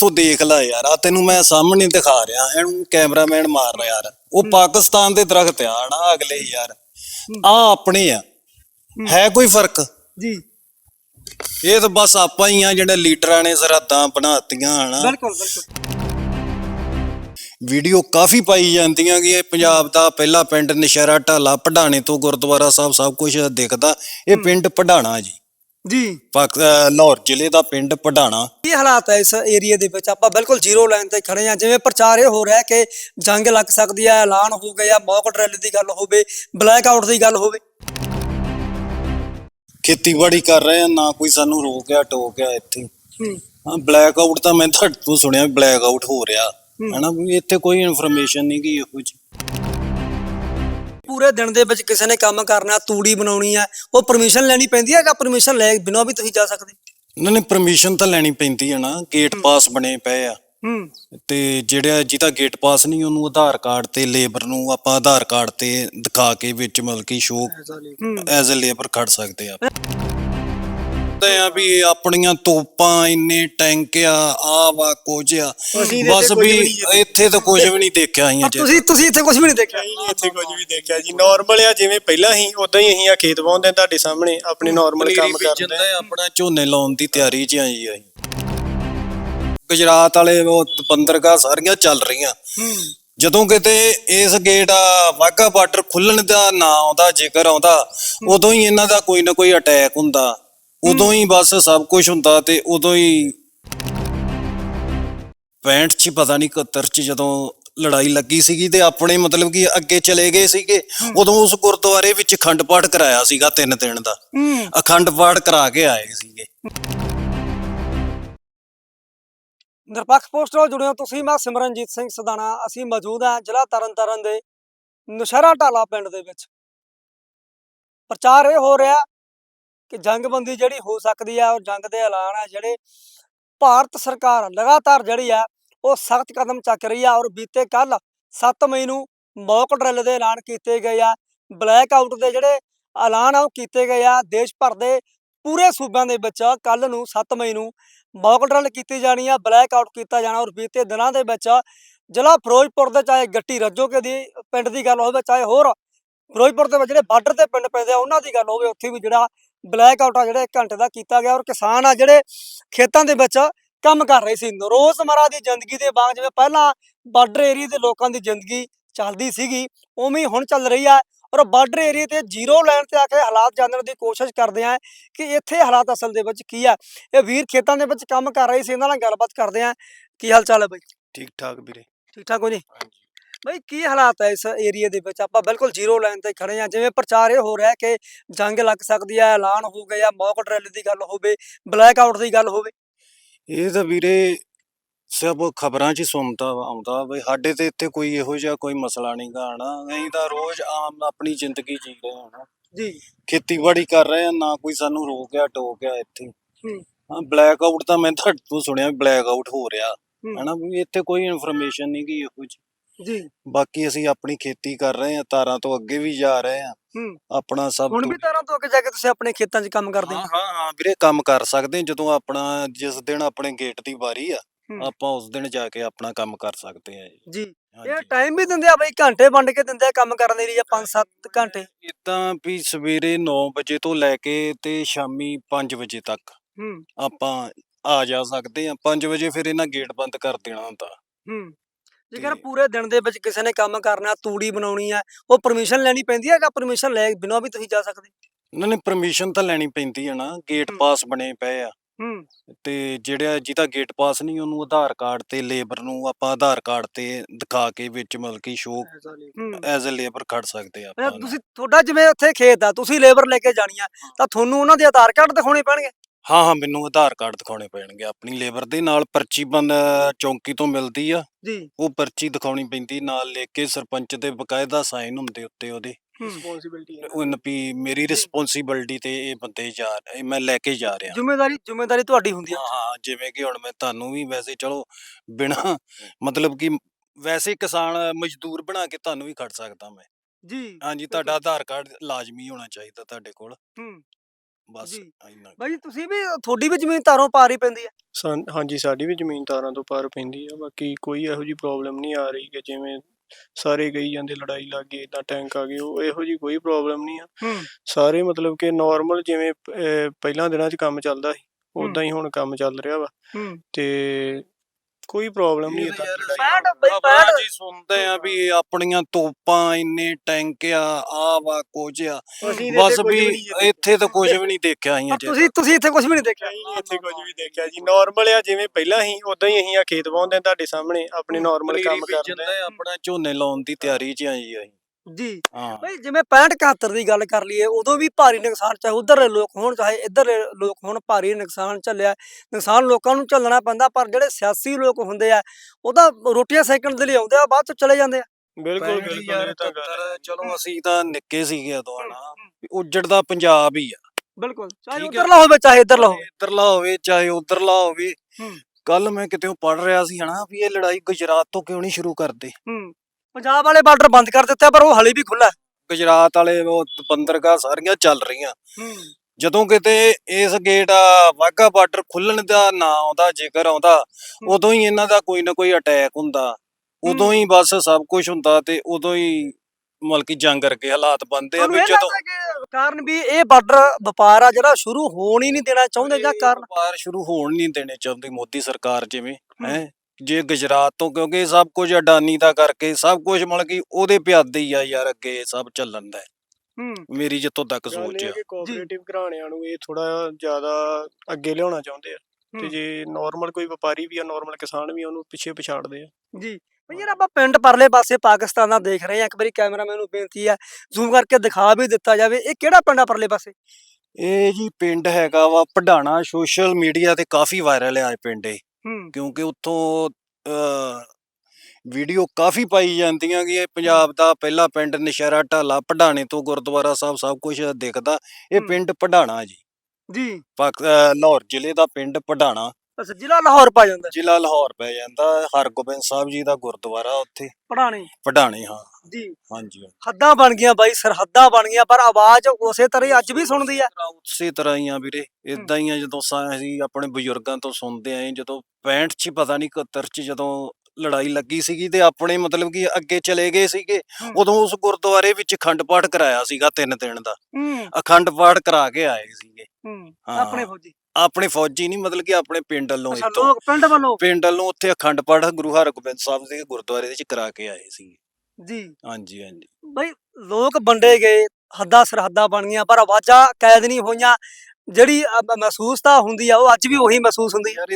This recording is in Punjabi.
ਇੱਥੋਂ ਦੇਖ ਲੈ ਯਾਰ ਆ ਤੈਨੂੰ ਮੈਂ ਸਾਹਮਣੇ ਦਿਖਾ ਰਿਹਾ ਇਹਨੂੰ ਕੈਮਰਾਮੈਨ ਮਾਰ ਰਿਹਾ ਯਾਰ। ਉਹ ਪਾਕਿਸਤਾਨ ਦੇ ਦਰਖਤ ਆ ਨਾ ਅਗਲੇ ਯਾਰ। ਆ ਆਪਣੇ ਆ। ਹੈ। ਕੋਈ ਫ਼ਰਕ? ਜੀ। ਇਹ ਤਾਂ ਬਸ ਆਪਾਂ ਹੀ ਆ ਜਿਹੜੇ ਲੀਡਰਾਂ ਨੇ ਸਰਹੱਦਾਂ ਬਣਾਤੀਆਂ ਹਨਾ ਬਿਲਕੁਲ ਬਿਲਕੁਲ। ਵੀਡੀਓ ਕਾਫੀ ਪਾਈ ਜਾਂਦੀਆਂ ਕਿ ਇਹ ਪੰਜਾਬ ਦਾ ਪਹਿਲਾ ਪਿੰਡ ਨਸ਼ਹਿਰਾ ਢਾਲਾ ਪਢਾਣੇ ਤੋਂ ਗੁਰਦੁਆਰਾ ਸਾਹਿਬ ਸਭ ਕੁਝ ਦਿਖਦਾ। ਇਹ ਪਿੰਡ ਪਢਾਣਾ ਜੀ। ਜੀ। ਪਾਕ ਅਹ ਲਾਹੌਰ ਜ਼ਿਲ੍ਹੇ ਦਾ ਪਿੰਡ ਪਢਾਣਾ। ਕੀ ਹਾਲਾਤ ਹੈ ਇਸ ਏਰੀਆ ਦੇ ਵਿੱਚ? ਆਪਾਂ ਬਿਲਕੁਲ ਜ਼ੀਰੋ ਲਾਈਨ ਤੇ ਖੜੇ ਆ ਜਿਵੇਂ ਪ੍ਰਚਾਰ ਇਹ ਹੋ ਰਿਹਾ ਕਿ ਜੰਗ ਲੱਗ ਸਕਦੀ ਹੈ ਐਲਾਨ ਹੋ ਗਿਆ ਮੌਕ ਡਰਿਲ ਦੀ ਗੱਲ ਹੋਵੇ ਬਲੈਕ ਆਊਟ ਦੀ ਗੱਲ ਹੋਵੇ। ਖੇਤੀਬਾੜੀ ਕਰ ਰਹੇ ਆ ਨਾ ਕੋਈ ਸਾਨੂੰ ਰੋਕਿਆ ਟੋਕਿਆ ਇੱਥੇ। ਹੂੰ। ਹਾਂ ਬਲੈਕ ਆਊਟ ਤਾਂ ਮੈਂ ਤੁਹਾਡੇ ਤੋਂ ਸੁਣਿਆ ਬਲੈਕ ਆਊਟ ਹੋ ਰਿਹਾ। ਹਨਾ ਵੀ ਇੱਥੇ ਕੋਈ ਇਨਫੋਰਮੇਸ਼ਨ ਨਹੀਂ ਗੀ ਇਹੋ ਜੀ ਪੂਰੇ ਦਿਨ ਦੇ ਵਿੱਚ ਕਿਸੇ ਨੇ ਕੰਮ ਕਰਨਾ ਤੂੜੀ ਬਣਾਉਣੀ ਹੈ ਉਹ ਪਰਮਿਸ਼ਨ ਲੈਣੀ ਪੈਂਦੀ ਹੈ ਜਾਂ ਪਰਮਿਸ਼ਨ ਲੈ ਬਿਨਾਂ ਵੀ ਤੁਸੀਂ ਜਾ ਸਕਦੇ? ਉਹਨਾਂ ਨੇ ਪਰਮਿਸ਼ਨ ਤਾਂ ਲੈਣੀ ਪੈਂਦੀ ਹੈ ਨਾ ਗੇਟ ਪਾਸ ਬਣੇ ਪਏ ਆ। ਹੂੰ। ਤੇ ਜਿਹੜਾ ਜਿਹਦਾ ਗੇਟ ਪਾਸ ਨਹੀਂ ਉਹਨੂੰ ਆਧਾਰ ਕਾਰਡ ਤੇ ਲੇਬਰ ਨੂੰ ਆਪਾਂ ਆਧਾਰ ਕਾਰਡ ਤੇ ਦਿਖਾ ਕੇ ਵਿੱਚ ਮਤਲਬ ਕਿ ਸ਼ੋ ਐਜ਼ ਅ ਲੇਬਰ ਖੜ ਸਕਦੇ ਆ ਤੇ ਆ ਵੀ ਆਪਣੀਆਂ ਤੋਪਾਂ ਇੰਨੇ ਟੈਂਕ ਆ ਆ ਵਾ ਕੁਝ ਆ। ਬਸ ਵੀ ਇੱਥੇ ਤਾਂ ਕੁਝ ਵੀ ਨਹੀਂ ਦੇਖਿਆ ਅਸੀਂ ਅਜੇ। ਤੁਸੀਂ ਤੁਸੀਂ ਇੱਥੇ ਕੁਝ ਵੀ ਨਹੀਂ ਦੇਖਿਆ। ਨਹੀਂ ਇੱਥੇ ਕੁਝ ਵੀ ਦੇਖਿਆ ਜੀ। ਨਾਰਮਲ ਆ ਜਿਵੇਂ ਪਹਿਲਾਂ ਹੀ ਉਦਾਂ ਹੀ ਅਸੀਂ ਆ ਖੇਤ ਵਾਹੁੰਦੇ ਆ ਤੁਹਾਡੇ ਸਾਹਮਣੇ ਆਪਣੇ ਨਾਰਮਲ ਕੰਮ ਕਰਦੇ। ਦਾ ਆਪਣਾ ਝੋਨੇ ਲਾਉਣ ਦੀ ਤਿਆਰੀ 'ਚ ਆਈ ਆ ਗੁਜਰਾਤ ਵਾਲੇ ਉਹ ਬੰਦਰਗਾਹ ਸਾਰੀਆਂ ਚੱਲ ਰਹੀਆਂ। ਜਦੋਂ ਕਿਤੇ ਇਸ ਗੇਟ ਆ ਵਾਘਾ ਬਾਰਡਰ ਖੁੱਲਣ ਦਾ ਨਾਂ ਆਉਂਦਾ ਜ਼ਿਕਰ ਆਉਂਦਾ ਉਦੋਂ ਹੀ ਇਹਨਾਂ ਦਾ ਕੋਈ ਨਾ ਕੋਈ ਅਟੈਕ ਹੁੰਦਾ। ਉਦੋਂ ਹੀ ਬਸ ਸਭ ਕੁਝ ਹੁੰਦਾ ਤੇ ਉਦੋਂ ਹੀ 65 ਚ ਪਤਾ ਨਹੀਂ 71 ਚ ਜਦੋਂ ਲੜਾਈ ਲੱਗੀ ਸੀਗੀ ਤੇ ਆਪਣੇ ਮਤਲਬ ਕਿ ਅੱਗੇ ਚਲੇ ਗਏ ਸੀਗੇ ਉਦੋਂ ਉਸ ਗੁਰਦੁਆਰੇ ਵਿੱਚ ਅਖੰਡ ਪਾਠ ਕਰਾਇਆ ਸੀਗਾ ਤਿੰਨ ਦਿਨ ਦਾ। ਅਖੰਡ ਪਾਠ ਕਰਾ ਕੇ ਆਏ ਸੀਗੇ। ਨਿਰਪੱਖ ਪੋਸਟ ਨਾਲ ਜੁੜੇ ਹੋ ਤੁਸੀਂ ਮੈਂ ਸਿਮਰਨਜੀਤ ਸਿੰਘ ਸਦਾਣਾ ਅਸੀਂ ਮੌਜੂਦ ਹਾਂ ਜ਼ਿਲ੍ਹਾ ਤਰਨਤਾਰਨ ਦੇ ਨਸ਼ਹਿਰਾ ਢਾਲਾ ਪਿੰਡ ਦੇ ਵਿੱਚ। ਪ੍ਰਚਾਰ ਇਹ ਹੋ ਰਿਹਾ ਕਿ ਜੰਗਬੰਦੀ ਜਿਹੜੀ ਹੋ ਸਕਦੀ ਹੈ ਔਰ ਜੰਗ ਦੇ ਐਲਾਨ ਆ ਜਿਹੜੇ ਭਾਰਤ ਸਰਕਾਰ ਲਗਾਤਾਰ ਜਿਹੜੀ ਆ, ਉਹ ਸਖਤ ਕਦਮ ਚੱਕ ਰਹੀ ਆ, ਔਰ ਬੀਤੇ ਕੱਲ 7 ਮਈ ਨੂੰ ਮੌਕ ਡਰਿਲ ਦੇ ਐਲਾਨ ਕੀਤੇ ਗਏ ਆ। ਬਲੈਕ ਆਊਟ ਦੇ ਜਿਹੜੇ ਐਲਾਨ ਆ, ਉਹ ਕੀਤੇ ਗਏ ਆ। ਦੇਸ਼ ਭਰ ਦੇ ਪੂਰੇ ਸੂਬਿਆਂ ਦੇ ਵਿੱਚ ਕੱਲ ਨੂੰ 7 ਮਈ ਨੂੰ ਮੌਕ ਡਰਿਲ ਕੀਤੀ ਜਾਣੀ ਆ, ਬਲੈਕ ਆਊਟ ਕੀਤਾ ਜਾਣਾ, ਔਰ ਬੀਤੇ ਦਿਨਾਂ ਦੇ ਵਿੱਚ ਜ਼ਿਲ੍ਹਾ ਫਿਰੋਜ਼ਪੁਰ ਦੇ ਚਾਹੇ ਗੱਟੀ ਰੱਜੋਕੇ ਦੀ, ਪਿੰਡ ਦੀ ਗੱਲ ਹੋਵੇ, ਚਾਹੇ ਹੋਰ ਫਿਰੋਜ਼ਪੁਰ ਦੇ ਵਿੱਚ ਜਿਹੜੇ ਬਾਰਡਰ ਤੇ ਪਿੰਡ ਪੈਂਦੇ ਆ, ਉਹਨਾਂ ਦੀ ਗੱਲ ਹੋਵੇ, ਉੱਥੇ ਵੀ ਜਿਹੜਾ ਬਲੈਕ ਆਊਟ ਆ ਜਿਹੜਾ 1 ਘੰਟੇ ਦਾ ਕੀਤਾ ਗਿਆ ਔਰ ਕਿਸਾਨ ਆ ਜਿਹੜੇ ਖੇਤਾਂ ਦੇ ਵਿੱਚ ਕੰਮ ਕਰ ਰਹੇ ਸੀ। ਰੋਜ਼ਮਰਾ ਦੀ ਜ਼ਿੰਦਗੀ ਦੇ ਵਾਂਗ ਜਿਵੇਂ ਪਹਿਲਾਂ ਬਾਰਡਰ ਏਰੀਆ ਦੇ ਲੋਕਾਂ ਦੀ ਜ਼ਿੰਦਗੀ ਚੱਲਦੀ ਸੀਗੀ ਉਵੇਂ ਹੀ ਹੁਣ ਚੱਲ ਰਹੀ ਆ ਔਰ ਬਾਰਡਰ ਏਰੀਆ ਤੇ ਜ਼ੀਰੋ ਲਾਈਨ ਤੇ ਆ ਕੇ ਹਾਲਾਤ ਜਾਣਨ ਦੀ ਕੋਸ਼ਿਸ਼ ਕਰਦੇ ਆ ਕਿ ਇੱਥੇ ਹਾਲਾਤ ਅਸਲ ਦੇ ਵਿੱਚ ਕੀ ਆ। ਇਹ ਵੀਰ ਖੇਤਾਂ ਦੇ ਵਿੱਚ ਕੰਮ ਕਰ ਰਹੇ ਸੀ ਇਹਨਾਂ ਨਾਲ ਗੱਲਬਾਤ ਕਰਦੇ ਆ। ਕੀ ਹਾਲ ਚਾਲ ਹੈ ਬਾਈ? ਠੀਕ ਠਾਕ ਵੀਰੇ। ਠੀਕ ਠਾਕ ਹੋ ਜੀ? ਬਾਈ ਕੀ ਹਾਲਾਤ ਹੈ ਇਸ ਏਰੀਆ ਦੇ ਵਿੱਚ? ਆਪਾਂ ਬਿਲਕੁਲ ਜ਼ੀਰੋ ਲਾਈਨ ਤੇ ਖੜੇ ਆ ਜਿਵੇਂ ਪ੍ਰਚਾਰ ਇਹ ਹੋ ਰਿਹਾ ਕਿ ਜੰਗ ਲੱਗ ਸਕਦੀ ਹੈ ਐਲਾਨ ਹੋ ਗਿਆ ਮੌਕ ਡਰਿਲ ਦੀ ਗੱਲ ਹੋਵੇ ਬਲੈਕ ਆਊਟ ਦੀ ਗੱਲ ਹੋਵੇ। ਇਹ ਤਾਂ ਵੀਰੇ ਸਭ ਖਬਰਾਂ 'ਚ ਸੁਣਦਾ ਆਉਂਦਾ ਬਈ ਸਾਡੇ ਤੇ ਇੱਥੇ ਕੋਈ ਇਹੋ ਜਿਹਾ ਕੋਈ ਮਸਲਾ ਨਹੀਂ ਗਾਣਾ ਅਸੀਂ ਤਾਂ ਰੋਜ਼ ਆਮ ਆਪਣੀ ਜ਼ਿੰਦਗੀ ਜੀ ਰਹੇ ਹਾਂ। ਜੀ। ਖੇਤੀਬਾੜੀ ਕਰ ਰਹੇ ਆ ਨਾ ਕੋਈ ਸਾਨੂੰ ਰੋਕਿਆ ਟੋਕਿਆ ਇੱਥੇ। ਹੂੰ। ਬਲੈਕ ਆਊਟ ਤਾਂ ਮੈਂ ਤੁਹਾਡੇ ਤੋਂ ਸੁਣਿਆ ਬਲੈਕ ਆਊਟ ਹੋ ਰਿਹਾ। ਹਨਾ? ਵੀ ਇੱਥੇ ਕੋਈ ਇਨਫੋਰਮੇਸ਼ਨ ਨਹੀਂ ਗੀ ਇਹੋ ਜੀ ਜੀ। ਬਾਕੀ ਅਸੀਂ ਆਪਣੀ ਖੇਤੀ ਕਰ ਰਹੇ ਆ ਤਾਰਾਂ ਤੋਂ ਅੱਗੇ ਵੀ ਜਾ ਰਹੇ ਆ ਹੂੰ। ਆਪਣਾ ਸਭ ਹੁਣ ਵੀ ਤਰ੍ਹਾਂ ਤੋਂ ਅੱਗੇ ਜਾ ਕੇ ਤੁਸੀਂ ਆਪਣੇ ਖੇਤਾਂ 'ਚ ਕੰਮ ਕਰਦੇ ਹਾਂ? ਹੋ ਹਾਂ ਹਾਂ ਵੀਰੇ ਕੰਮ ਕਰ ਸਕਦੇ ਹਾਂ। ਜਦੋਂ ਆਪਣਾ ਜਿਸ ਦਿਨ ਆਪਣੇ ਗੇਟ ਦੀ ਵਾਰੀ ਆ ਹੂੰ। ਆਪਾਂ ਉਸ ਦਿਨ ਜਾ ਕੇ ਆਪਣਾ ਕੰਮ ਕਰ ਸਕਦੇ ਆ ਜੀ। ਜੀ। ਇਹ ਹਾਂਜੀ। ਟਾਈਮ ਵੀ ਦਿੰਦੇ ਆ ਬਈ ਘੰਟੇ ਵੰਡ ਕੇ ਦਿੰਦੇ ਆ ਕੰਮ ਕਰਨ ਦੇ ਲਈ ਜਾਂ 5-7 ਘੰਟੇ? ਇਦਾਂ ਵੀ ਸਵੇਰੇ 9 ਵਜੇ ਤੋਂ ਲੈ ਕੇ ਤੇ ਸ਼ਾਮੀ 5 ਵਜੇ ਤੱਕ ਹੂੰ। ਆਪਾਂ ਆ ਜਾ ਸਕਦੇ ਆ 5 ਵਜੇ ਫਿਰ ਇਹਨਾਂ ਗੇਟ ਬੰਦ ਕਰ ਦੇਣਾ ਹੁੰਦਾ। ਹੂੰ। ਜੇਕਰ ਪੂਰੇ ਦਿਨ ਦੇ ਵਿੱਚ ਕਿਸੇ ਨੇ ਕੰਮ ਕਰਨਾ ਤੂੜੀ ਬਣਾਉਣੀ ਹੈ ਉਹ ਪਰਮਿਸ਼ਨ ਲੈਣੀ ਪੈਂਦੀ ਹੈ ਜਾਂ ਪਰਮਿਸ਼ਨ ਲੈ ਬਿਨਾਂ ਵੀ ਤੁਸੀਂ ਜਾ ਸਕਦੇ? ਉਹਨਾਂ ਨੇ ਪਰਮਿਸ਼ਨ ਤਾਂ ਲੈਣੀ ਪੈਂਦੀ ਹੈ ਨਾ ਗੇਟ। ਪਾਸ ਬਣੇ ਪਏ ਆ। ਹੂੰ। ਤੇ ਜਿਹੜਾ ਜਿਹਦਾ ਗੇਟ ਪਾਸ ਨਹੀਂ ਉਹਨੂੰ ਆਧਾਰ ਕਾਰਡ ਤੇ ਲੇਬਰ ਨੂੰ ਆਪਾਂ ਆਧਾਰ ਕਾਰਡ ਤੇ ਦਿਖਾ ਕੇ ਵਿੱਚ ਮਤਲਬ ਕਿ ਸ਼ੋ ਐਜ਼ ਅ ਲੇਬਰ ਖੜ ਸਕਦੇ ਆ ਆਪਾਂ ਤੁਸੀਂ ਤੁਹਾਡਾ ਜਿਵੇਂ ਉੱਥੇ ਖੇਤ ਆ ਤੁਸੀਂ ਲੇਬਰ ਲੈ ਕੇ ਜਾਣੀ ਆ ਤਾਂ ਤੁਹਾਨੂੰ ਉਹਨਾਂ ਦੇ ਆਧਾਰ ਕਾਰਡ ਦਿਖਾਉਣੇ ਪੈਣਗੇ? ਹਾਂ ਹਾਂ ਮੈਨੂੰ ਆਧਾਰ ਕਾਰਡ ਦਿਖਾਉਣੇ ਪੈਣਗੇ। ਆਪਣੀ ਲੇਬਰ ਦੇ ਨਾਲ ਪਰਚੀ ਬੰਦ ਚੌਂਕੀ ਤੋਂ ਮਿਲਦੀ ਆ। ਜੀ। ਉਹ ਪਰਚੀ ਦਿਖਾਉਣੀ ਪੈਂਦੀ ਨਾਲ ਲੈ ਕੇ ਸਰਪੰਚ ਦੇ ਬਕਾਇਦਾ ਸਾਈਨ ਹੁੰਦੇ ਉੱਤੇ ਉਹਦੇ। ਰਿਸਪੌਂਸਿਬਿਲਟੀ ਉਹ ਵੀ ਮੇਰੀ ਰਿਸਪੌਂਸਿਬਿਲਟੀ ਤੇ ਇਹ ਬੰਦੇ ਜਾ ਇਹ ਮੈਂ ਲੈ ਕੇ ਜਾ ਰਿਹਾ। ਜ਼ਿੰਮੇਵਾਰੀ ਜ਼ਿੰਮੇਵਾਰੀ ਤੁਹਾਡੀ ਹੁੰਦੀ ਆ। ਹਾਂ ਹਾਂ ਜਿਵੇਂ ਕਿ ਹੁਣ ਮੈਂ ਤੁਹਾਨੂੰ ਵੀ ਵੈਸੇ ਚਲੋ ਬਿਨਾ ਮਤਲਬ ਕਿ ਵੈਸੇ ਕਿਸਾਨ ਮਜ਼ਦੂਰ ਬਣਾ ਕੇ ਤੁਹਾਨੂੰ ਵੀ ਖੜ ਸਕਦਾ ਮੈਂ। ਜੀ ਹਾਂਜੀ ਤੁਹਾਡਾ ਆਧਾਰ ਕਾਰਡ ਲਾਜ਼ਮੀ ਹੋਣਾ ਚਾਹੀਦਾ ਤੁਹਾਡੇ ਕੋਲ। ਹੂੰ। ਬਸ ਜੀ। ਇੰਨਾ ਬਾਈ ਤੁਸੀਂ ਵੀ ਤੁਹਾਡੀ ਵੀ ਜ਼ਮੀਨ ਤਾਰੋਂ ਪਾਰ ਹੀ ਪੈਂਦੀ ਹੈ ਸਾਨ- ਹਾਂਜੀ ਸਾਡੀ ਵੀ ਜ਼ਮੀਨ ਤਾਰਾਂ ਤੋਂ ਪਾਰ ਪੈਂਦੀ ਆ। ਬਾਕੀ ਕੋਈ ਇਹੋ ਜੀ ਪ੍ਰੋਬਲਮ ਨਹੀਂ ਆ ਰਹੀ ਕਿ ਜਿਵੇਂ ਸਾਰੇ ਕਹੀ ਜਾਂਦੇ ਲੜਾਈ ਲੱਗ ਗਈ ਇਦਾਂ ਟੈਂਕ ਆ ਗਏ ਉਹ ਇਹੋ ਜੀ ਕੋਈ ਪ੍ਰੋਬਲਮ ਨਹੀਂ ਆ। ਹੂੰ। ਸਾਰੇ ਮਤਲਬ ਕਿ ਨਾਰਮਲ ਜਿਵੇਂ ਅਹ, ਪਹਿਲਾਂ ਦਿਨਾਂ 'ਚ ਕੰਮ ਚੱਲਦਾ ਸੀ ਉਦਾਂ ਹੀ ਹੁਣ ਕੰਮ ਚੱਲ ਰਿਹਾ ਵਾ। ਹੂੰ। ਤੇ ਕੋਈ ਪ੍ਰੋਬਲਮ ਨਹੀਂ ਲੜਾਈ ਪੈਂਹਠ ਬਈ ਖਬਰਾਂ ਪੈਂਹਠ ਜੀ ਸੁਣਦੇ ਆ ਵੀ ਆਪਣੀਆਂ ਤੋਪਾਂ ਇੰਨੇ ਟੈਂਕ ਆ ਆ ਵਾ ਕੁਝ ਆ। ਅਸੀਂ ਤੇ ਬਸ ਇੱਥੇ ਕੁਝ ਵੀ ਵੀ ਨਹੀਂ ਇੱਥੇ ਤਾਂ ਕੁਝ ਵੀ ਨਹੀਂ ਦੇਖਿਆ ਅਸੀਂ ਪਰ ਅਜੇ ਤੁਸੀਂ ਤੁਸੀਂ ਇੱਥੇ ਕੁਝ ਵੀ ਨਹੀਂ ਦੇਖਿਆ। ਨਹੀਂ ਇੱਥੇ ਕੁਝ ਵੀ ਦੇਖਿਆ ਜੀ। ਨਾਰਮਲ ਆ ਜਿਵੇਂ ਪਹਿਲਾਂ ਹੀ ਉਦਾਂ ਹੀ ਅਸੀਂ ਆ ਖੇਤ ਵਾਹੁੰਦੇ ਆ ਤੁਹਾਡੇ ਸਾਹਮਣੇ ਆਪਣੇ ਨਾਰਮਲ ਕੰਮ ਕਰਦੇ ਆ। ਆ ਆਪਣਾ ਝੋਨੇ ਲਾਉਣ ਦੀ ਤਿਆਰੀ 'ਚ ਆਈ ਅਸੀਂ। ਜੀ। ਹਾਂ। ਬਈ ਜਿਵੇਂ 65 71 ਦੀ ਗੱਲ ਕਰ ਲਈਏ ਉਦੋਂ ਵੀ ਭਾਰੀ ਨੁਕਸਾਨ ਚਾਹੇ ਉਧਰਲੇ ਲੋਕ ਹੋਣ ਚਾਹੇ ਇੱਧਰਲੇ ਲੋਕ ਹੋਣ ਭਾਰੀ ਨੁਕਸਾਨ ਝੱਲਿਆ ਨੁਕਸਾਨ ਲੋਕਾਂ ਨੂੰ ਝੱਲਣਾ ਪੈਂਦਾ ਪਰ ਜਿਹੜੇ ਸਿਆਸੀ ਲੋਕ ਹੁੰਦੇ ਆ ਉਹਦਾ ਰੋਟੀਆਂ ਸੇਕਣ ਦੇ ਲਈ ਆਉਂਦੇ ਆ ਬਾਅਦ ਚ ਚਲੇ ਜਾਂਦੇ ਆ। ਬਿਲਕੁਲ ਪੈਂਹਠ ਬਿਲਕੁਲ ਯਾਰ ਇਹ ਤਾਂ ਗੱਲ ਹੈ। ਚਲੋ ਅਸੀਂ ਤਾਂ ਨਿੱਕੇ ਸੀਗੇ ਉਦੋਂ ਹਨਾ ਉੱਜੜਦਾ ਪੰਜਾਬ ਹੀ ਆ। ਬਿਲਕੁਲ ਚਾਹੇ। ਉਧਰਲਾ ਹੋਵੇ ਚਾਹੇ ਇੱਧਰਲਾ ਹੋਵੇ। ਇੱਧਰਲਾ ਹੋਵੇ ਚਾਹੇ ਉੱਧਰਲਾ ਹੋਵੇ। ਕੱਲ ਮੈਂ ਕਿਤੇ ਪੜ ਰਿਹਾ ਸੀ ਹਨਾ ਵੀ ਇਹ ਲੜਾਈ ਗੁਜਰਾਤ ਤੋਂ ਕਿਉਂ ਨਹੀਂ ਸ਼ੁਰੂ ਕਰਦੇ? ਹੂੰ। ਪੰਜਾਬ ਵਾਲੇ ਬਾਰਡਰ ਬੰਦ ਕਰ ਦਿੱਤੇ ਪਰ ਉਹ ਹਲੇ ਵੀ ਖੁੱਲਾ ਗੁਜਰਾਤ ਵਾਲੇ ਉਹ ਬੰਦਰਗਾਹ ਸਾਰੀਆਂ ਚੱਲ ਰਹੀਆਂ। ਜਦੋਂ ਕਿਤੇ ਇਸ ਗੇਟ ਆ ਵਾਹਗਾ ਬਾਰਡਰ ਖੁੱਲਣ ਦਾ ਨਾਂ ਆਉਂਦਾ ਜ਼ਿਕਰ ਆਉਂਦਾ ਉਦੋਂ ਹੀ ਇਹਨਾਂ ਦਾ ਕੋਈ ਨਾ ਕੋਈ ਅਟੈਕ ਹੁੰਦਾ। ਉਦੋਂ ਹੀ ਬਸ ਸਭ ਕੁਝ ਹੁੰਦਾ ਤੇ ਉਦੋਂ ਹੀ ਮਲਕੀ ਜੰਗ ਵਰਗੇ ਹਾਲਾਤ ਬਣਦੇ ਆ ਵੀ ਜਦੋਂ ਕਾਰਨ ਵੀ ਇਹ ਬਾਰਡਰ ਵਪਾਰ ਆ ਜਿਹੜਾ ਸ਼ੁਰੂ ਹੋਣ ਹੀ ਨਹੀਂ ਦੇਣਾ ਚਾਹੁੰਦੇ ਜਾਂ ਕਾਰਨ? ਵਪਾਰ ਸ਼ੁਰੂ ਹੋਣ ਨਹੀਂ ਦੇਣੇ ਚਾਹੁੰਦੀ ਮੋਦੀ ਸਰਕਾਰ ਜਿਵੇਂ ਹੂੰ। ਜੇ ਗੁਜਰਾਤ ਤੋਂ ਕਿਉਂਕਿ ਇਹ ਸਭ ਕੁਝ ਅਡਾਨੀ ਦਾ ਕਰਕੇ ਸਭ ਕੁਝ ਮਤਲਬ ਕਿ ਉਹਦੇ ਪਿਆਦੇ ਹੀ ਆ ਯਾਰ ਅੱਗੇ ਸਭ ਚੱਲਣ ਦਾ। ਹੈ। ਮੇਰੀ ਜਿੱਥੋਂ ਤੱਕ ਸੋਚ ਆ। ਕੋਆਪਰੇਟਿਵ ਘਰਾਣਿਆਂ ਨੂੰ ਇਹ ਥੋੜਾ ਜ਼ਿਆਦਾ ਅੱਗੇ ਲਿਆਉਣਾ ਚਾਹੁੰਦੇ ਆ ਤੇ। ਜੇ ਨਾਰਮਲ ਕੋਈ ਵਪਾਰੀ ਵੀ ਆ ਨਾਰਮਲ ਕਿਸਾਨ ਵੀ ਆ ਉਹਨੂੰ ਪਿੱਛੇ ਪਛਾੜਦੇ ਆ। ਜੀ। ਯਾਰ ਆਪਾਂ ਪਿੰਡ ਪਰਲੇ ਪਾਸੇ ਪਾਕਿਸਤਾਨ ਦਾ ਦੇਖ ਰਹੇ ਆ ਇੱਕ ਵਾਰੀ ਕੈਮਰਾਮੈਨ ਨੂੰ ਬੇਨਤੀ ਹੈ ਜ਼ੂਮ ਕਰਕੇ ਦਿਖਾ ਵੀ ਦਿੱਤਾ ਜਾਵੇ ਇਹ ਕਿਹੜਾ ਪਿੰਡ ਆ ਪਰਲੇ ਪਾਸੇ? ਇਹ ਜੀ ਪਿੰਡ ਹੈਗਾ ਵਾ ਪਢਾਣਾ ਸੋਸ਼ਲ ਮੀਡੀਆ ਤੇ ਕਾਫੀ ਵਾਇਰਲ ਆ ਇਹ ਪਿੰਡ ਇਹ। ਹੂੰ। ਕਿਉਂਕਿ ਉੱਥੋਂ ਵੀਡੀਓ ਕਾਫੀ ਪਾਈ ਜਾਂਦੀਆਂ ਕਿ ਇਹ ਪੰਜਾਬ ਦਾ ਪਹਿਲਾ ਪਿੰਡ ਨਸ਼ਹਿਰਾ ਢਾਲਾ ਪਢਾਣੇ ਤੋਂ ਗੁਰਦੁਆਰਾ ਸਾਹਿਬ ਸਭ ਕੁਝ ਦਿਖਦਾ। ਇਹ। ਪਿੰਡ ਪਢਾਣਾ ਜੀ। ਜੀ। ਪਾਕ- ਅਹ ਲਾਹੌਰ ਜ਼ਿਲ੍ਹੇ ਦਾ ਪਿੰਡ ਪਢਾਣਾ ਅੱਛਾ ਜ਼ਿਲ੍ਹਾ ਲਾਹੌਰ ਪਾ ਜਾਂਦਾ। ਜ਼ਿਲ੍ਹਾ ਲਾਹੌਰ ਪੈ ਜਾਂਦਾ ਹਰਗੋਬਿੰਦ ਸਾਹਿਬ ਜੀ ਦਾ ਗੁਰਦੁਆਰਾ ਉੱਥੇ। ਪੜਾਣੀ ਪਢਾਣੇ ਹਾਂ। ਜੀ। ਹਾਂਜੀ ਹੱਦਾਂ ਬਣ ਗਈਆਂ ਬਾਈ ਸਰਹੱਦਾਂ ਬਣ ਗਈਆਂ ਪਰ ਆਵਾਜ਼ ਉਸੇ ਤਰ੍ਹਾਂ ਹੀ ਅੱਜ ਵੀ ਸੁਣਦੀ ਆ। ਉਸੇ ਤਰ੍ਹਾਂ ਹੀ ਆ ਵੀਰੇ। ਇਦਾਂ ਹੀ ਆ ਜਦੋਂ ਅਸੀਂ ਆਪਣੇ ਬਜ਼ੁਰਗਾਂ ਤੋਂ ਸੁਣਦੇ ਆਏ ਜਦੋਂ 65 ਚ ਪਤਾ ਨਹੀਂ 71 ਚ ਜਦੋਂ ਲੜਾਈ ਲੱਗੀ ਸੀਗੀ ਤੇ ਆਪਣੇ ਮਤਲਬ ਕਿ ਅੱਗੇ ਚਲੇ ਗਏ ਸੀਗੇ। ਉਦੋਂ ਉਸ ਗੁਰਦੁਆਰੇ ਵਿੱਚ ਅਖੰਡ ਪਾਠ ਕਰਾਇਆ ਸੀਗਾ ਤਿੰਨ ਦਿਨ ਦਾ। ਅਖੰਡ ਪਾਠ ਕਰਾ ਕੇ ਆਏ ਸੀਗੇ। ਆਪਣੇ ਫੌਜੀ। ਆਪਣੇ ਫੌਜੀ ਨਹੀਂ ਮਤਲਬ ਕਿ ਆਪਣੇ ਪਿੰਡ ਵੱਲੋਂ ਅੱਛਾ ਇੱਥੋਂ ਲੋਕ ਪਿੰਡ ਵੱਲੋਂ? ਪਿੰਡ ਵੱਲੋਂ ਉੱਥੇ ਅਖੰਡ ਪਾਠ ਗੁਰੂ ਹਰਗੋਬਿੰਦ ਸਾਹਿਬ ਦੇ ਗੁਰਦੁਆਰੇ ਦੇ ਵਿੱਚ ਕਰਾ ਕੇ ਆਏ ਸੀ ਜੀ। ਹਾਂਜੀ ਹਾਂਜੀ। ਬਈ ਲੋਕ ਵੰਡੇ ਗਏ ਹੱਦਾਂ ਸਰਹੱਦਾਂ ਬਣ ਗਈਆਂ ਪਰ ਆਵਾਜ਼ਾਂ ਕੈਦ ਨਹੀਂ ਹੋਈਆਂ। ਜਿਹੜੀ ਅ- ਮ- ਮਹਿਸੂਸ ਤਾਂ ਹੁੰਦੀ ਆ ਉਹ ਅੱਜ ਵੀ ਉਹੀ ਮਹਿਸੂਸ ਹੁੰਦੀ ਆ। ਯਾਰ ਇਹ